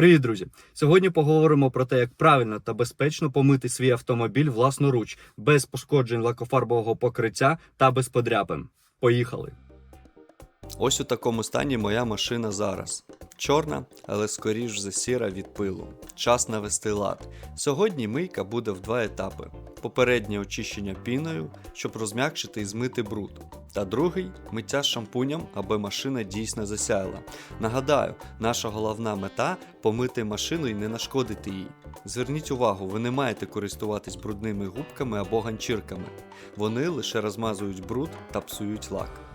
Привіт, друзі! Сьогодні поговоримо про те, як правильно та безпечно помити свій автомобіль власноруч, без пошкоджень лакофарбового покриття та без подряпин. Поїхали! Ось у такому стані моя машина зараз. Чорна, але скоріш за сіра від пилу. Час навести лад. Сьогодні мийка буде в два етапи: попереднє очищення піною, щоб розм'якшити і змити бруд. Та другий миття шампунем, аби машина дійсно засяяла. Нагадаю, наша головна мета помити машину і не нашкодити їй. Зверніть увагу, ви не маєте користуватись брудними губками або ганчірками. Вони лише розмазують бруд та псують лак.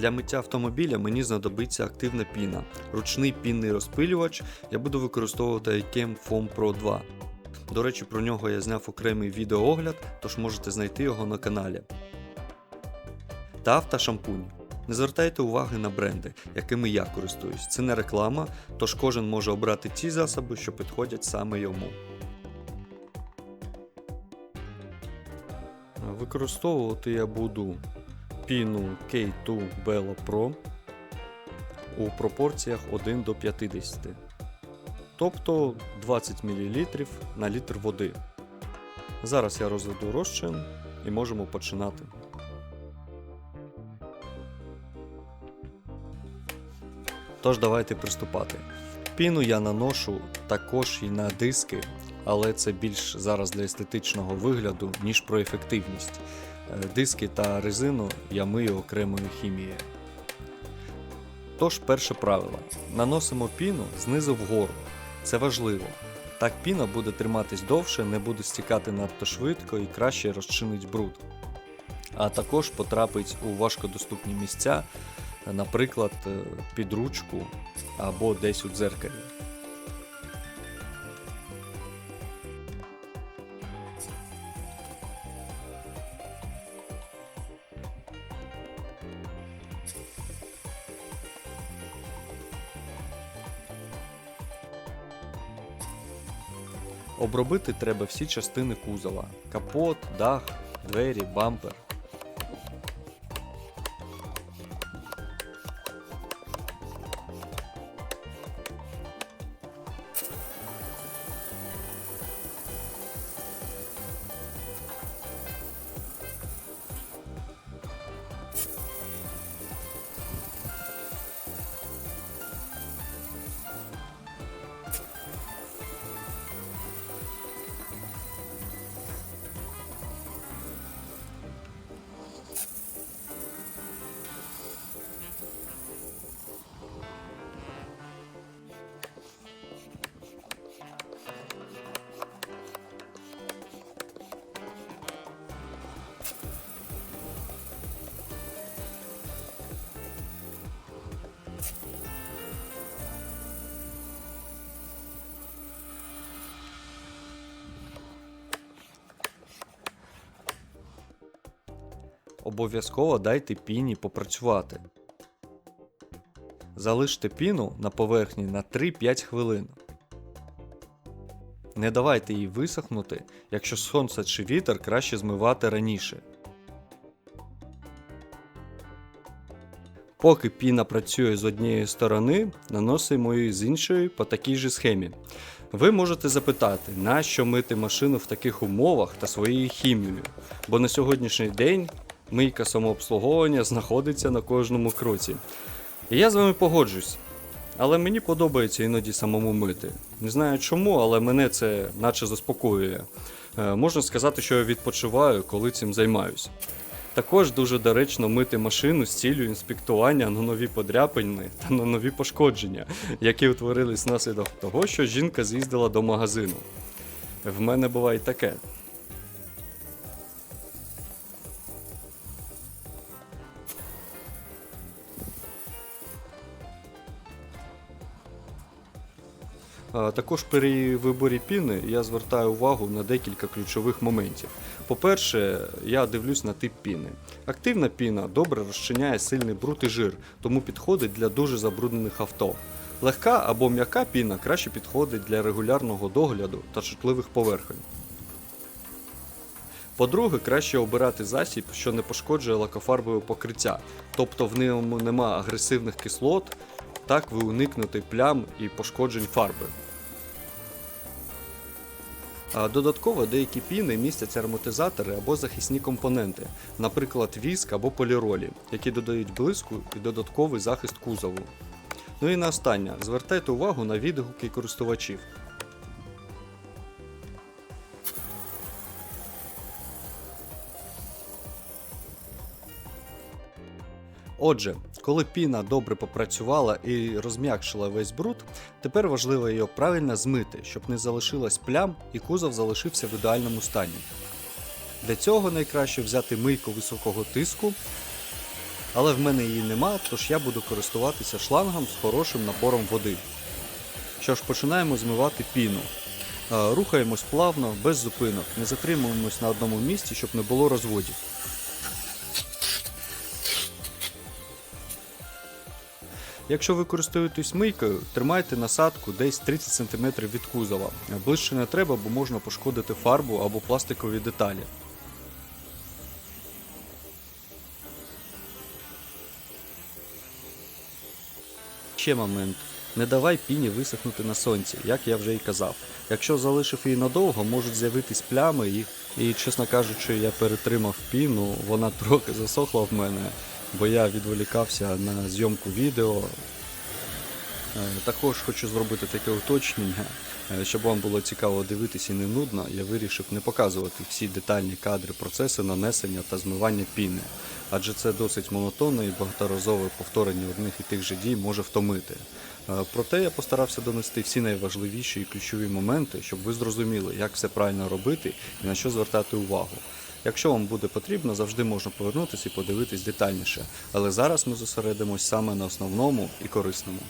Для миття автомобіля мені знадобиться активна піна. Ручний пінний розпилювач я буду використовувати IKEM Foam Pro 2. До речі, про нього я зняв окремий відеоогляд, тож можете знайти його на каналі. Та автошампунь. Не звертайте уваги на бренди, якими я користуюсь. Це не реклама, тож кожен може обрати ті засоби, що підходять саме йому. Використовувати я буду піну K2 Bella Pro у пропорціях 1 до 50. Тобто 20 мл на літр води. Зараз я розведу розчин і можемо починати. Тож давайте приступати. Піну я наношу також і на диски, але це більш зараз для естетичного вигляду, ніж про ефективність. Е, Диски та резину я мию окремою хімією. Тож, перше правило: наносимо піну знизу вгору. Це важливо. Так піна буде триматись довше, не буде стікати надто швидко і краще розчинить бруд. А також потрапить у важкодоступні місця, наприклад, е, під ручку або десь у дзеркалі. Обробити треба всі частини кузова: капот, дах, двері, бампер. Обов'язково дайте піні попрацювати. Залиште піну на поверхні на 3-5 хвилин. Не давайте їй висохнути, якщо сонце чи вітер краще змивати раніше. Поки піна працює з однієї сторони, наносимо її з іншої по такій же схемі. Ви можете запитати, нащо мити машину в таких умовах та своєю хімією, бо на сьогоднішній день мийка самообслуговування знаходиться на кожному кроці. І я з вами погоджусь. Але мені подобається іноді самому мити. Не знаю чому, але мене це наче заспокоює. Е, можна сказати, що я відпочиваю, коли цим займаюсь. Також дуже доречно мити машину з ціллю інспектування на нові подряпини та на нові пошкодження, які утворились внаслідок того, що жінка з'їздила до магазину. В мене буває таке. Також при виборі піни я звертаю увагу на декілька ключових моментів. По-перше, я дивлюсь на тип піни. Активна піна добре розчиняє сильний бруд і жир, тому підходить для дуже забруднених авто. Легка або м'яка піна краще підходить для регулярного догляду та чутливих поверхонь. По-друге, краще обирати засіб, що не пошкоджує лакофарбове покриття, тобто в ньому нема агресивних кислот, так ви уникнете плям і пошкоджень фарби. Додатково деякі піни містять ароматизатори або захисні компоненти, наприклад, віск або поліролі, які додають блиску і додатковий захист кузову. Ну і на останнє, звертайте увагу на відгуки користувачів. Отже, коли піна добре попрацювала і розм'якшила весь бруд, тепер важливо її правильно змити, щоб не залишилось плям і кузов залишився в ідеальному стані. Для цього найкраще взяти мийку високого тиску, але в мене її нема, тож я буду користуватися шлангом з хорошим напором води. Що ж, починаємо змивати піну. Е, Рухаємось плавно, без зупинок, не затримуємось на одному місці, щоб не було розводів. Якщо ви користуєтесь мийкою, тримайте насадку десь 30 см від кузова. Ближче не треба, бо можна пошкодити фарбу або пластикові деталі. Ще момент. Не давай піні висохнути на сонці, як я вже й казав. Якщо залишив її надовго, можуть з'явитись плями, і, і чесно кажучи, я перетримав піну, вона трохи засохла в мене, бо я відволікався на зйомку відео. Е, Також хочу зробити таке уточнення, е, щоб вам було цікаво дивитися і не нудно, я вирішив не показувати всі детальні кадри процесу нанесення та змивання піни, адже це досить монотонне і багаторазове повторення одних і тих же дій може втомити. Е, Проте я постарався донести всі найважливіші і ключові моменти, щоб ви зрозуміли, як все правильно робити і на що звертати увагу. Якщо вам буде потрібно, завжди можна повернутися і подивитись детальніше, але зараз ми зосередимось саме на основному і корисному.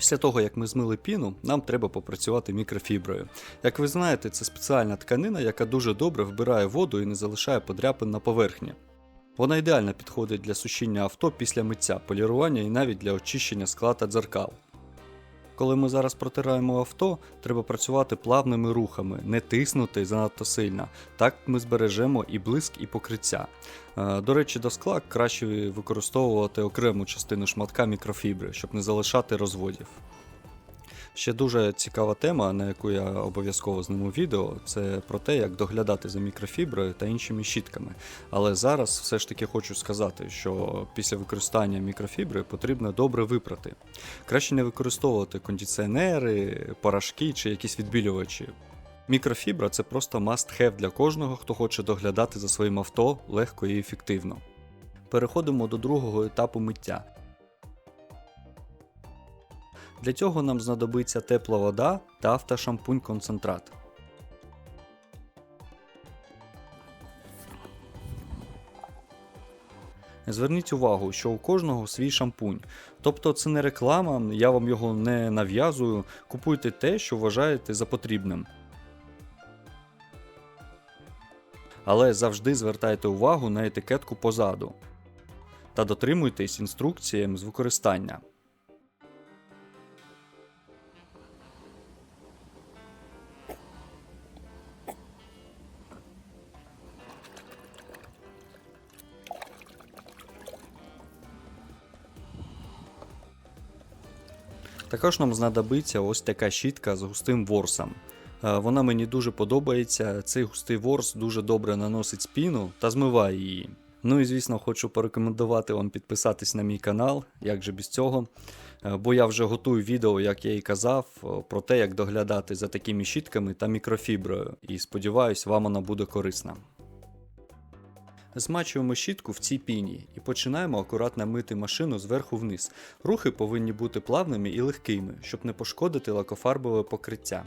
Після того, як ми змили піну, нам треба попрацювати мікрофіброю. Як ви знаєте, це спеціальна тканина, яка дуже добре вбирає воду і не залишає подряпин на поверхні. Вона ідеально підходить для сушіння авто після миття, полірування і навіть для очищення скла та дзеркал. Коли ми зараз протираємо авто, треба працювати плавними рухами, не тиснути занадто сильно. Так ми збережемо і блиск, і покриття. Е, До речі, до скла краще використовувати окрему частину шматка мікрофібри, щоб не залишати розводів. Ще дуже цікава тема, на яку я обов'язково зніму відео, це про те, як доглядати за мікрофіброю та іншими щітками. Але зараз все ж таки хочу сказати, що після використання мікрофібри потрібно добре випрати. Краще не використовувати кондиціонери, порошки чи якісь відбілювачі. Мікрофібра це просто must-have для кожного, хто хоче доглядати за своїм авто легко і ефективно. Переходимо до другого етапу миття. Для цього нам знадобиться тепла вода та автошампунь концентрат. Зверніть увагу, що у кожного свій шампунь. Тобто це не реклама, я вам його не нав'язую. Купуйте те, що вважаєте за потрібним. Але завжди звертайте увагу на етикетку позаду та дотримуйтесь інструкціям з використання. Також нам знадобиться ось така щітка з густим ворсом. Е, Вона мені дуже подобається. Цей густий ворс дуже добре наносить спіну та змиває її. Ну і звісно, хочу порекомендувати вам підписатись на мій канал, як же без цього. Е, Бо я вже готую відео, як я і казав, про те, як доглядати за такими щітками та мікрофіброю. І сподіваюсь, вам вона буде корисна. Змачуємо щітку в цій піні і починаємо акуратно мити машину зверху вниз. Рухи повинні бути плавними і легкими, щоб не пошкодити лакофарбове покриття.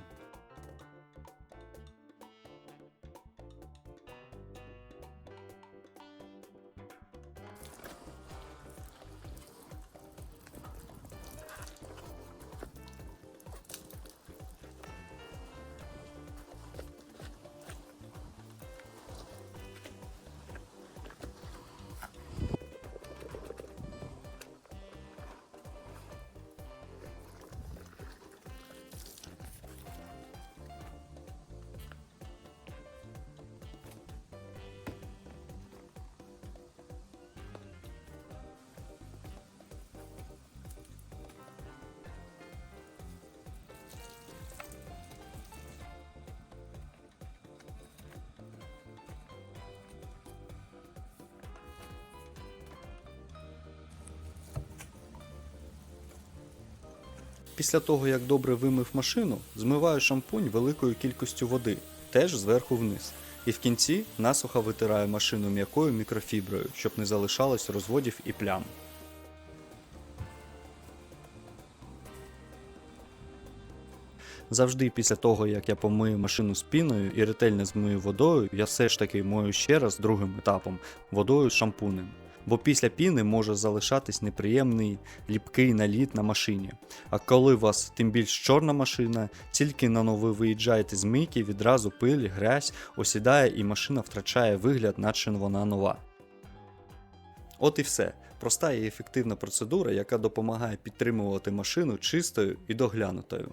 Після того, як добре вимив машину, змиваю шампунь великою кількістю води, теж зверху вниз. І в кінці насухо витираю машину м'якою мікрофіброю, щоб не залишалось розводів і плям. Завжди після того, як я помию машину з піною і ретельно змию водою, я все ж таки мою ще раз другим етапом водою з шампунем. Бо після піни може залишатись неприємний ліпкий наліт на машині. А коли у вас тим більш чорна машина, тільки на ви виїжджаєте з мийки, відразу пиль, грязь осідає і машина втрачає вигляд, наче вона нова. От і все. Проста і ефективна процедура, яка допомагає підтримувати машину чистою і доглянутою.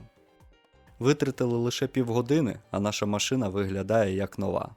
Витратили лише півгодини, а наша машина виглядає як нова.